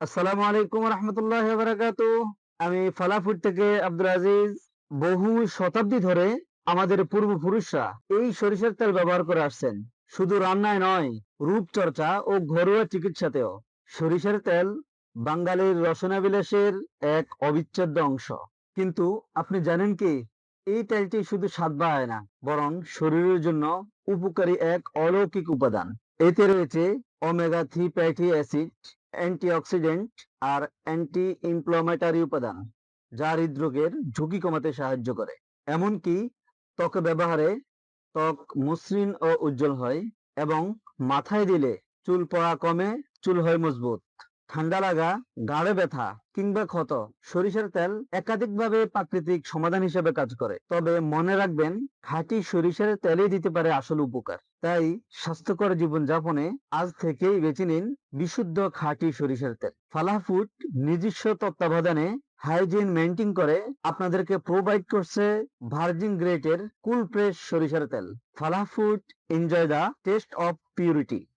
আসসালামু আলাইকুম রহমতুল্লাহ বারাকাতু আমি ফালাফুড থেকে আব্দুল আজিজ। বহু শতাব্দী ধরে আমাদের পূর্বপুরুষরা এই সরিষার তেল ব্যবহার করে আসছেন। শুধু রান্নায় নয়, রূপচর্চা ও ঘরোয়া চিকিৎসাতেও। সরিষার তেল বাঙালির রসনা বিলাসের এক অবিচ্ছেদ্য অংশ। কিন্তু আপনি জানেন কি, এই তেলটি শুধু স্বাদ বাড়ায় না, বরং শরীরের জন্য উপকারী এক অলৌকিক উপাদান। এতে রয়েছে omega three fatty acid antioxidant আর অ্যান্টি ইনফ্লামেটরি উপাদান, যা হৃদরোগের ঝুঁকি কমাতে সাহায্য করে। এমনকি ত্বক ব্যবহারে ত্বক মসৃণ ও উজ্জ্বল হয় এবং মাথায় দিলে চুল পড়া কমে, চুল হয় মজবুত। ঠান্ডা লাগা গাড়ে ব্যথা কিংবা ক্ষত সরিষার তেল একাধিকভাবে প্রাকৃতিক সমাধান হিসেবে কাজ করে। তবে মনে রাখবেন খাঁটি সরিষার তেলই দিতে পারে আসল উপকার। তাই স্বাস্থ্যকর জীবনযাপনে আজ থেকেই বেছে নিন বিশুদ্ধ খাঁটি সরিষার তেল। ফালাহ ফুড নিজস্ব তত্ত্বাবধানে হাইজিন মেনটেন করে আপনাদেরকে প্রোভাইড করছে ভার্জিন গ্রেটের কুল ফ্রেশ সরিষার তেল। Falah food enjoy the taste of purity.